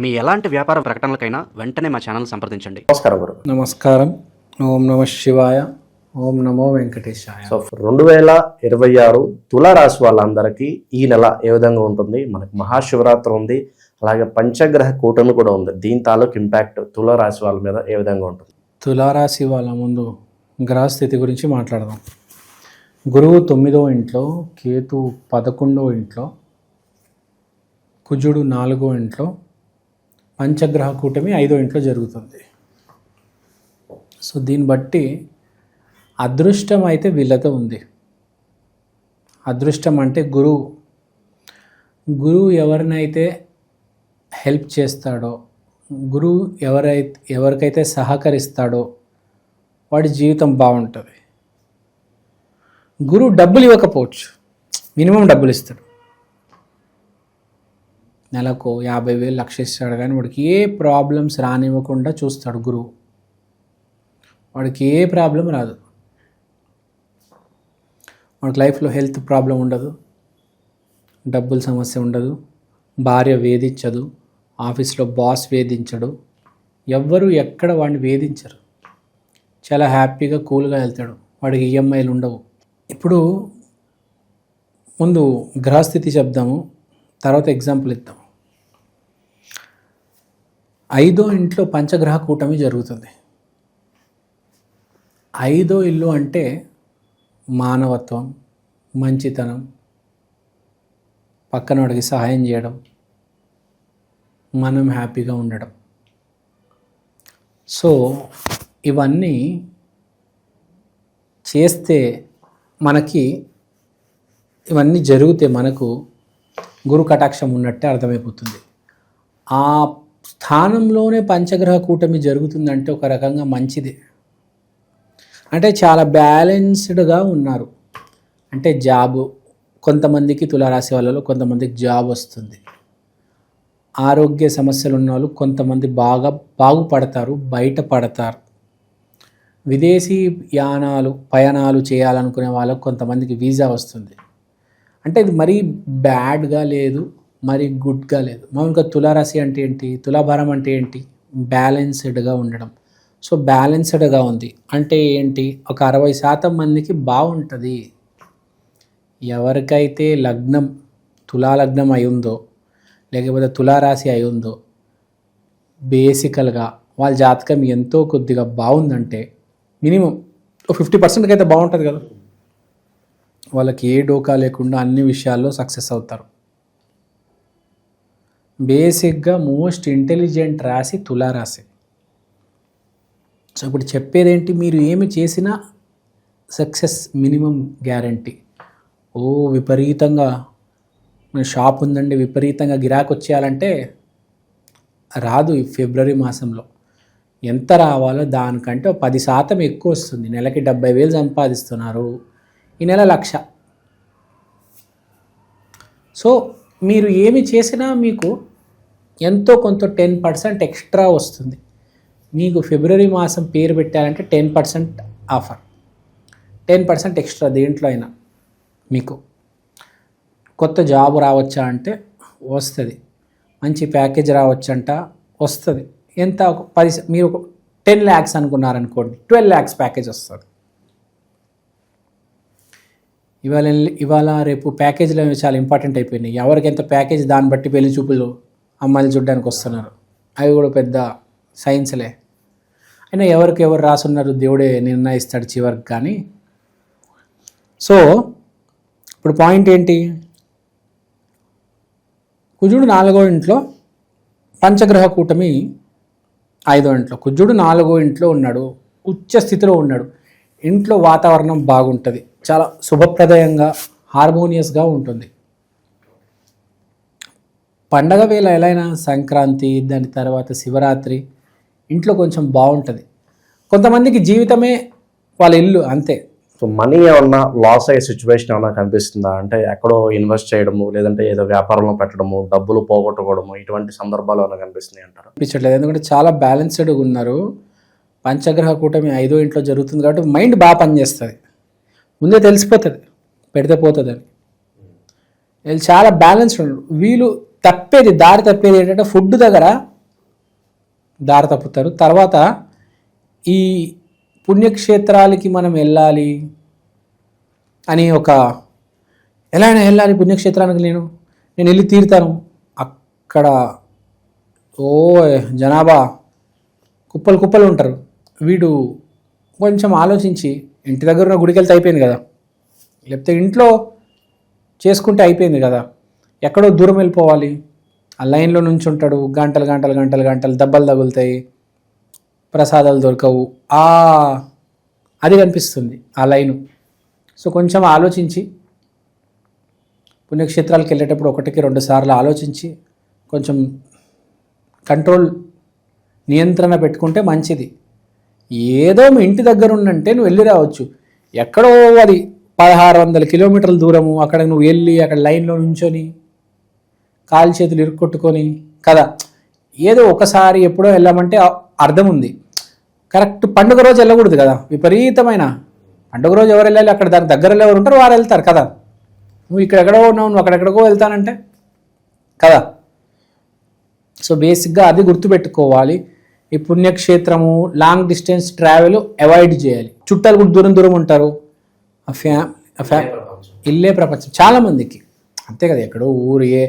మీ ఎలాంటి వ్యాపార ప్రకటనలకైనా వెంటనే మా ఛానల్ సంప్రదించండి. నమస్కారం గురు. నమస్కారం. ఓం నమ శివాయ. ఓం నమో వెంకటేశాయ. సో రెండు వేల ఇరవై ఆరు తులారాశి వాళ్ళందరికీ ఈ నెల ఏ విధంగా ఉంటుంది? మనకి మహాశివరాత్రి ఉంది. అలాగే పంచగ్రహ కూటమి కూడా ఉంది. దీని తాలూకు ఇంపాక్ట్ తులారాశి వాళ్ళ మీద ఏ విధంగా ఉంటుంది? తులారాశి వాళ్ళ ముందు గ్రహస్థితి గురించి మాట్లాడదాం. గురువు తొమ్మిదో ఇంట్లో కేతు పదకొండో ఇంట్లో కుజుడు నాలుగో ఇంట్లో పంచగ్రహ కూటమి ఐదో ఇంట్లో జరుగుతుంది. సో దీన్ని బట్టి అదృష్టం అయితే వీళ్ళతో ఉంది. అదృష్టం అంటే గురువు. గురువు ఎవరినైతే హెల్ప్ చేస్తాడో గురువు ఎవరైతే ఎవరికైతే సహకరిస్తాడో వాడి జీవితం బాగుంటుంది. గురువు డబ్బులు ఇవ్వకపోవచ్చు. మినిమం డబ్బులు ఇస్తాడు. నెలకు యాభై వేలు లక్ష ఇస్తాడు కానీ వాడికి ఏ ప్రాబ్లమ్స్ రానివ్వకుండా చూస్తాడు గురువు. వాడికి ఏ ప్రాబ్లం రాదు. వాడికి లైఫ్లో హెల్త్ ప్రాబ్లం ఉండదు. డబ్బుల సమస్య ఉండదు. భార్య వేధించదు. ఆఫీస్లో బాస్ వేధించడు. ఎవ్వరు ఎక్కడ వాడిని వేధించరు. చాలా హ్యాపీగా కూల్గా వెళ్తాడు. వాడికి ఈఎంఐలు ఉండవు. ఇప్పుడు ముందు గ్రహస్థితి చెప్దాము. తర్వాత ఎగ్జాంపుల్ ఇద్దాం. ఐదో ఇంట్లో పంచగ్రహ కూటమి జరుగుతుంది. ఐదో ఇల్లు అంటే మానవత్వం మంచితనం పక్కనోడికి సహాయం చేయడం మనం హ్యాపీగా ఉండడం. సో ఇవన్నీ చేస్తే మనకి ఇవన్నీ జరిగితే మనకు గురు కటాక్షం ఉన్నట్టే అర్థమైపోతుంది. ఆ స్థానంలోనే పంచగ్రహ కూటమి జరుగుతుందంటే ఒక రకంగా మంచిదే. అంటే చాలా బ్యాలెన్స్డ్గా ఉన్నారు. అంటే జాబు కొంతమందికి తులారాశి వాళ్ళలో కొంతమందికి జాబ్ వస్తుంది. ఆరోగ్య సమస్యలు ఉన్న వాళ్ళు కొంతమంది బాగా బాగుపడతారు బయటపడతారు. విదేశీ యానాలు పయనాలు చేయాలనుకునే వాళ్ళకు కొంతమందికి వీసా వస్తుంది. అంటే ఇది మరీ బ్యాడ్గా లేదు. మరి గుడ్గా లేదు. మామూలుగా తులారాశి అంటే ఏంటి? తులాభారం అంటే ఏంటి? బ్యాలెన్స్డ్గా ఉండడం. సో బ్యాలెన్స్డ్గా ఉంది. అంటే ఏంటి? ఒక అరవై శాతం మందికి బాగుంటుంది ఎవరికైతే లగ్నం తులాలగ్నం అయి ఉందో లేకపోతే తులారాశి అయి ఉందో బేసికల్గా వాళ్ళ జాతకం ఎంతో కొద్దిగా బాగుందంటే మినిమం ఫిఫ్టీ పర్సెంట్కి అయితే బాగుంటుంది కదా. వాళ్ళకి ఏ డోకా లేకుండా అన్ని విషయాల్లో సక్సెస్ అవుతారు. బేసిక్గా మోస్ట్ ఇంటెలిజెంట్ రాశి తులారాశి. సో ఇప్పుడు చెప్పేదేంటి? మీరు ఏమి చేసినా సక్సెస్ మినిమం గ్యారంటీ. ఓ విపరీతంగా మన షాప్ ఉందండి విపరీతంగా గిరాకు వచ్చేయాలంటే రాదు ఈ ఫిబ్రవరి మాసంలో. ఎంత రావాలో దానికంటే పది శాతం ఎక్కువ వస్తుంది. నెలకి డెబ్బై వేలు సంపాదిస్తున్నారు. ఈ నెల లక్ష. సో మీరు ఏమి చేసినా మీకు ఎంతో కొంత టెన్ పర్సెంట్ ఎక్స్ట్రా వస్తుంది. మీకు ఫిబ్రవరి మాసం పేరు పెట్టారంటే ten percent offer. Ten percent extra దేంట్లో అయినా మీకు. కొత్త జాబ్ రావచ్చా అంటే వస్తుంది. మంచి ప్యాకేజ్ రావచ్చంట వస్తుంది. ఎంత ఒక పది మీరు ఒక టెన్ ల్యాక్స్ అనుకున్నారనుకోండి ట్వెల్వ్ ల్యాక్స్ ప్యాకేజ్ వస్తుంది. ఇవాళ ఇవాళ రేపు ప్యాకేజీలు చాలా ఇంపార్టెంట్ అయిపోయినాయి. ఎవరికి ఎంత ప్యాకేజ్ దాన్ని బట్టి పెళ్ళి చూపులు అమ్మాయిలు చూడ్డానికి వస్తున్నారు. అవి కూడా పెద్ద సైన్స్లే. అయినా ఎవరికి ఎవరు రాసున్నారు దేవుడే నిర్ణయిస్తాడు చివరికి కానీ. సో ఇప్పుడు పాయింట్ ఏంటి? కుజుడు నాలుగో ఇంట్లో పంచగ్రహ కూటమి ఐదో ఇంట్లో. కుజుడు నాలుగో ఇంట్లో ఉన్నాడు. ఉచ్చ స్థితిలో ఉన్నాడు. ఇంట్లో వాతావరణం బాగుంటుంది. చాలా శుభప్రదయంగా హార్మోనియస్గా ఉంటుంది. పండగ వేళ ఎలా అయినా సంక్రాంతి దాని తర్వాత శివరాత్రి ఇంట్లో కొంచెం బాగుంటుంది. కొంతమందికి జీవితమే వాళ్ళ ఇల్లు అంతే. సో మనీ ఏమన్నా లాస్ అయ్యే సిచ్యువేషన్ ఏమన్నా కనిపిస్తుందా? అంటే ఎక్కడో ఇన్వెస్ట్ చేయడము లేదంటే ఏదో వ్యాపారంలో పెట్టడము డబ్బులు పోగొట్టుకోవడము ఇటువంటి సందర్భాలు ఏమైనా కనిపిస్తున్నాయి అంటారా? అనిపించట్లేదు. ఎందుకంటే చాలా బ్యాలెన్స్డ్గా ఉన్నారు. పంచగ్రహ కూటమి ఐదో ఇంట్లో జరుగుతుంది కాబట్టి మైండ్ బాగా పనిచేస్తుంది. ముందే తెలిసిపోతుంది పెడితే పోతుంది అని వీళ్ళు చాలా బ్యాలెన్స్డ్ ఉన్నారు. వీళ్ళు తప్పేది దారి తప్పేది ఏంటంటే ఫుడ్ దగ్గర దారి తప్పుతారు. తర్వాత ఈ పుణ్యక్షేత్రాలకి మనం వెళ్ళాలి అని ఒక ఎలా అయినా వెళ్ళాలి పుణ్యక్షేత్రానికి నేను నేను వెళ్ళి తీరుతాను. అక్కడ ఓ జనాభా కుప్పలు కుప్పలు ఉంటారు. వీడు కొంచెం ఆలోచించి ఇంటి దగ్గర ఉన్న గుడికి వెళ్తే అయిపోయింది కదా లేకపోతే ఇంట్లో చేసుకుంటే అయిపోయింది కదా ఎక్కడో దూరం వెళ్ళిపోవాలి. ఆ లైన్లో నుంచి ఉంటాడు గంటలు గంటలు గంటలు గంటలు దెబ్బలు తగులుతాయి. ప్రసాదాలు దొరకవు. ఆ అది కనిపిస్తుంది ఆ లైను. సో కొంచెం ఆలోచించి పుణ్యక్షేత్రాలకు వెళ్ళేటప్పుడు ఒకటికి రెండు సార్లు ఆలోచించి కొంచెం కంట్రోల్ నియంత్రణ పెట్టుకుంటే మంచిది. ఏదో మీ ఇంటి దగ్గర ఉండంటే నువ్వు వెళ్ళి రావచ్చు. ఎక్కడో అది పదహారు వందల కిలోమీటర్ల దూరము అక్కడ నువ్వు వెళ్ళి అక్కడ లైన్లో నుంచొని కాలు చేతులు ఇరుక్కొట్టుకొని కదా ఏదో ఒకసారి ఎప్పుడో వెళ్ళామంటే అర్థం ఉంది. కరెక్ట్ పండుగ రోజు వెళ్ళకూడదు కదా. విపరీతమైన. పండుగ రోజు ఎవరు వెళ్ళాలి? అక్కడ దాని దగ్గరలో ఎవరు ఉంటారు వారు వెళ్తారు. కదా నువ్వు ఇక్కడ ఎక్కడో ఉన్నావు నువ్వు అక్కడెక్కడికో వెళ్తానంటే? కదా సో బేసిక్గా అది గుర్తుపెట్టుకోవాలి. ఈ పుణ్యక్షేత్రము లాంగ్ డిస్టెన్స్ ట్రావెల్ అవాయిడ్ చేయాలి. చుట్టాలు కూడా దూరం దూరం ఉంటారు. ఆ ఫ్యా ఫ్యా ఇల్లే ప్రపంచం. చాలా మందికి. అంతే కదా ఎక్కడో ఊరు ఏ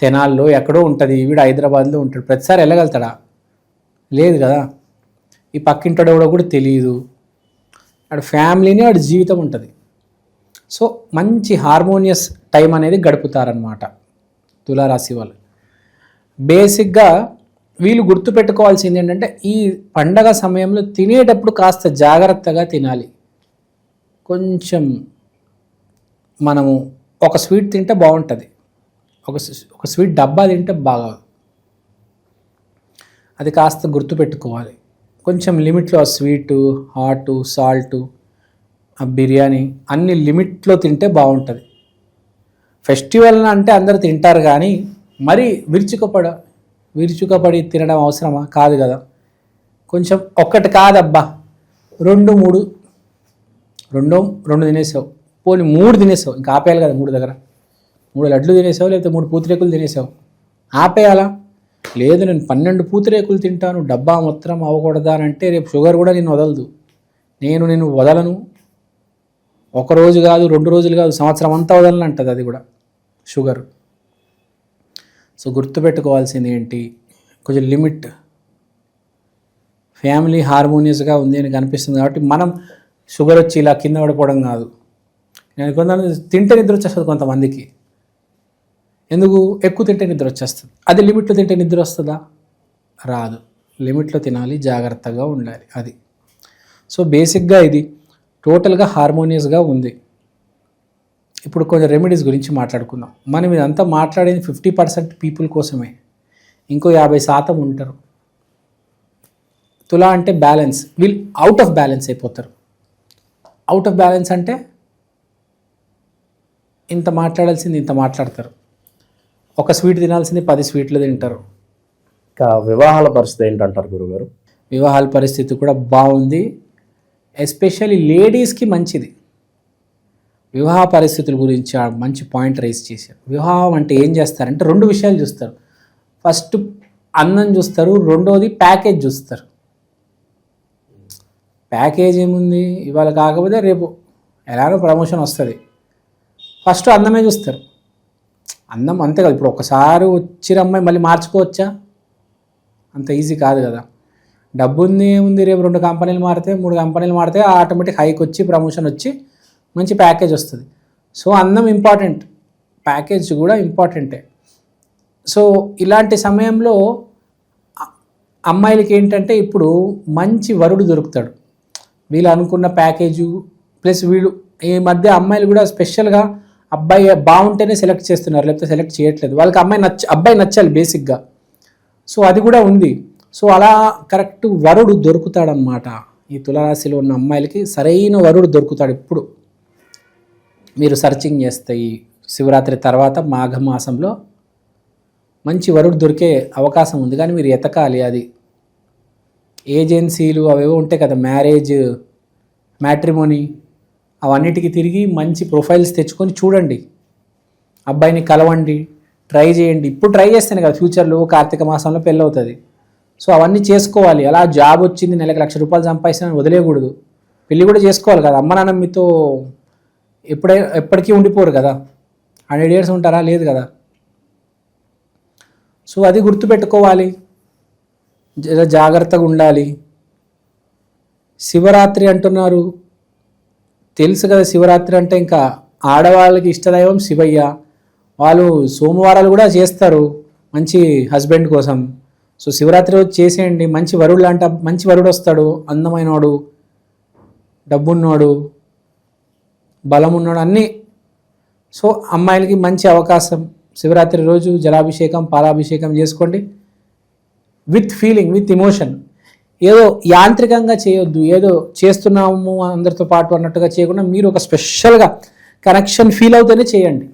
తెనాల్లో ఎక్కడో ఉంటుంది వీడు హైదరాబాద్లో ఉంటాడు. ప్రతిసారి వెళ్ళగలుగుతాడా? లేదు కదా. ఈ పక్కింటాడు ఎవడో కూడా తెలియదు వాడు ఫ్యామిలీని వాడి జీవితం ఉంటుంది. సో మంచి హార్మోనియస్ టైం అనేది గడుపుతారనమాట తులారాశి వాళ్ళు. బేసిక్గా వీళ్ళు గుర్తుపెట్టుకోవాల్సింది ఏంటంటే ఈ పండగ సమయంలో తినేటప్పుడు కాస్త జాగ్రత్తగా తినాలి. కొంచెం మనము ఒక స్వీట్ తింటే బాగుంటుంది. ఒక ఒక స్వీట్ డబ్బా తింటే బాగా అది కాస్త గుర్తుపెట్టుకోవాలి. కొంచెం లిమిట్లో ఆ స్వీటు హాటు సాల్టు ఆ బిర్యానీ అన్ని లిమిట్లో తింటే బాగుంటుంది. ఫెస్టివల్ అంటే అందరు తింటారు కానీ మరి విరుచుకపడ విరుచుకపడి తినడం అవసరమా? కాదు కదా. కొంచెం ఒక్కటి కాదబ్బా. రెండు మూడు రెండో రెండు తినేసావు. పోనీ మూడు తినేసావు. ఇంకా ఆపేయాలి కదా మూడు దగ్గర. మూడు లడ్లు తినేసావు లేకపోతే మూడు పూతరేకులు తినేసావు? ఆపేయాలా? లేదు నేను పన్నెండు పూతరేకులు తింటాను డబ్బా మొత్తం అవ్వకూడదా అని అంటే రేపు షుగర్ కూడా నేను వదలదు. నేను నేను వదలను. ఒక రోజు కాదు రెండు రోజులు కాదు సంవత్సరం అంతా వదలను అంటుంది అది కూడా షుగర్. సో గుర్తుపెట్టుకోవాల్సింది ఏంటి? కొంచెం లిమిట్. ఫ్యామిలీ హార్మోనియస్గా ఉంది అని కనిపిస్తుంది కాబట్టి మనం షుగర్ వచ్చి ఇలా కింద పడిపోవడం కాదు. నేను కొంత తింటే నిద్ర వచ్చేస్తుంది కొంతమందికి. ఎందుకు? ఎక్కువ తింటే నిద్ర వచ్చేస్తుంది. అది లిమిట్లో తింటే నిద్ర వస్తుందా? రాదు. లిమిట్లో తినాలి జాగ్రత్తగా ఉండాలి అది. సో బేసిక్గా ఇది. టోటల్గా హార్మోనియస్గా ఉంది. ఇప్పుడు కొంచెం రెమెడీస్ గురించి మాట్లాడుకుందాం. మనం ఇదంతా మాట్లాడేది ఫిఫ్టీ పర్సెంట్ పీపుల్ కోసమే. ఇంకో యాభై శాతం ఉంటారు. తులా అంటే బ్యాలెన్స్. వీళ్ళు అవుట్ ఆఫ్ బ్యాలెన్స్ అయిపోతారు. అవుట్ ఆఫ్ బ్యాలెన్స్ అంటే ఇంత మాట్లాడాల్సింది ఇంత మాట్లాడతారు. ఒక స్వీట్ తినాల్సింది పది స్వీట్లు తింటారు. ఇంకా వివాహాల పరిస్థితి ఏంటంటారు గురుగారు? వివాహాల పరిస్థితి కూడా బాగుంది. ఎస్పెషల్లీ లేడీస్కి మంచిది. వివాహ పరిస్థితుల గురించి మంచి పాయింట్ రైజ్ చేశారు. వివాహం అంటే ఏం చేస్తారంటే రెండు విషయాలు చూస్తారు. ఫస్ట్ అందం చూస్తారు రెండోది ప్యాకేజ్ చూస్తారు. ప్యాకేజ్ ఏముంది? ఇవాళ కాకపోతే రేపు ఎలాగో ప్రమోషన్ వస్తుంది. ఫస్ట్ అందమే చూస్తారు. అందం అంతే కదా. ఇప్పుడు ఒకసారి వచ్చిన అమ్మాయి మళ్ళీ మార్చుకోవచ్చా? అంత ఈజీ కాదు కదా. డబ్బు ఉంది ఏముంది రేపు రెండు కంపెనీలు మారితే మూడు కంపెనీలు మారితే ఆటోమేటిక్ హైక్ వచ్చి ప్రమోషన్ వచ్చి మంచి ప్యాకేజ్ వస్తుంది. సో అందం ఇంపార్టెంట్. ప్యాకేజ్ కూడా ఇంపార్టెంటే. సో ఇలాంటి సమయంలో అమ్మాయిలకి ఏంటంటే ఇప్పుడు మంచి వరుడు దొరుకుతాడు. వీళ్ళు అనుకున్న ప్యాకేజు ప్లస్ వీళ్ళు ఈ మధ్య అమ్మాయిలు కూడా స్పెషల్గా అబ్బాయి బాగుంటేనే సెలెక్ట్ చేస్తున్నారు లేకపోతే సెలెక్ట్ చేయట్లేదు. వాళ్ళకి అమ్మాయి నచ్చ అబ్బాయి నచ్చాలి బేసిక్గా సో అది కూడా ఉంది. సో అలా కరెక్ట్ వరుడు దొరుకుతాడనమాట ఈ తులరాశిలో ఉన్న అమ్మాయిలకి సరైన వరుడు దొరుకుతాడు ఇప్పుడు. మీరు సర్చింగ్ చేస్తే ఈ శివరాత్రి తర్వాత మాఘమాసంలో మంచి వరుడు దొరికే అవకాశం ఉంది. కానీ మీరు ఎతకాలి అది. ఏజెన్సీలు అవేవో ఉంటాయి కదా మ్యారేజ్ మ్యాట్రిమోనీ అవన్నిటికీ తిరిగి మంచి ప్రొఫైల్స్ తెచ్చుకొని చూడండి. అబ్బాయిని కలవండి ట్రై చేయండి. ఇప్పుడు ట్రై చేస్తేనే కదా ఫ్యూచర్లో కార్తీక మాసంలో పెళ్ళి అవుతుంది సో అవన్నీ చేసుకోవాలి. అలా జాబ్ వచ్చింది నెలకు లక్ష రూపాయలు సంపాదిస్తానని వదిలేయకూడదు. పెళ్ళి కూడా చేసుకోవాలి కదా. అమ్మ నాన్న మీతో ఎప్పుడై ఎప్పటికీ ఉండిపోరు కదా. హండ్రెడ్ ఇయర్స్ ఉంటారా? లేదు కదా. సో అది గుర్తుపెట్టుకోవాలి. జాగ్రత్తగా ఉండాలి. శివరాత్రి అంటున్నారు. తెలుసు కదా శివరాత్రి అంటే ఇంకా ఆడవాళ్ళకి ఇష్టదైవం శివయ్య. వాళ్ళు సోమవారాలు కూడా చేస్తారు మంచి హస్బెండ్ కోసం. సో శివరాత్రి రోజు చేసేయండి. మంచి వరుడు లాంటి మంచి వరుడు వస్తాడు. అందమైనవాడు డబ్బున్నవాడు బలం ఉన్నాడు అన్నీ. సో అమ్మాయిలకి మంచి అవకాశం. శివరాత్రి రోజు జలాభిషేకం పాలాభిషేకం చేసుకోండి. With feeling with emotion. ఏదో యాంత్రికంగా చేయొద్దు ఏదో చేస్తున్నాము అందరితో పాటు అన్నట్టుగా చేయకుండా మీరు ఒక స్పెషల్గా కనెక్షన్ ఫీల్ అవుతూనే చేయండి.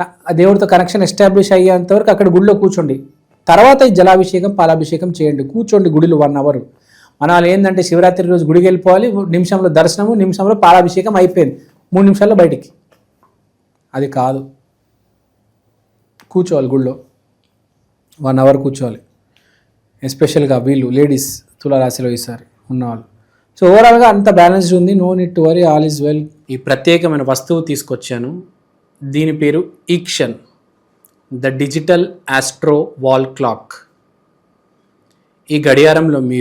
ఆ దేవుడితో కనెక్షన్ ఎస్టాబ్లిష్ అయ్యేంత వరకు అక్కడ గుడిలో కూర్చోండి. తర్వాత జలాభిషేకం పాలాభిషేకం చేయండి. కూర్చోండి గుడిలో వన్ అవర్ మన వాళ్ళు ఏంటంటే శివరాత్రి రోజు గుడికి వెళ్ళిపోవాలి నిమిషంలో దర్శనము నిమిషంలో పాలాభిషేకం అయిపోయింది. మూడు నిమిషాల్లో బయటికి. అది కాదు. కూర్చోవాలి గుడిలో. వన్ అవర్ కూర్చోవాలి. ఎస్పెషల్గా వీళ్ళు లేడీస్ తులారాశిలో ఈసారి ఉన్నవాళ్ళు. సో ఓవరాల్గా అంత బ్యాలెన్స్డ్ ఉంది. No need to worry all is well ఈ ప్రత్యేకమైన వస్తువు తీసుకొచ్చాను. దీని పేరు ఈక్షన్ the digital astro wall clock ఈ గడియారంలో మీరు